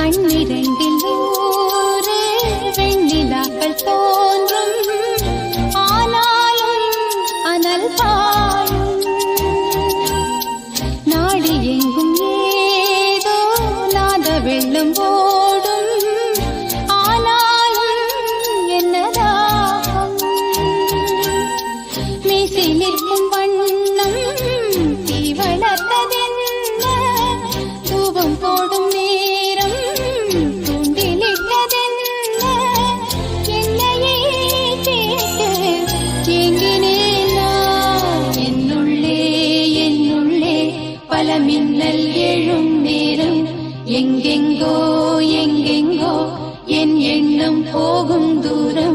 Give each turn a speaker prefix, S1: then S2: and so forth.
S1: கண்ணிரண்டில் நூறு வெண்ணிலாக்கள் தோன்றும். ஆனாலும் அனல் பாயும். நாடி எங்கும் ஏதோ நாத வெள்ளம் ஓடும் ஆனாலும் என்னதாகும்? மீசி நிற்கும் பல மின்னல் எழும் நேரம் எங்கெங்கோ எங்கெங்கோ என் எண்ணம் போகும் தூரம்.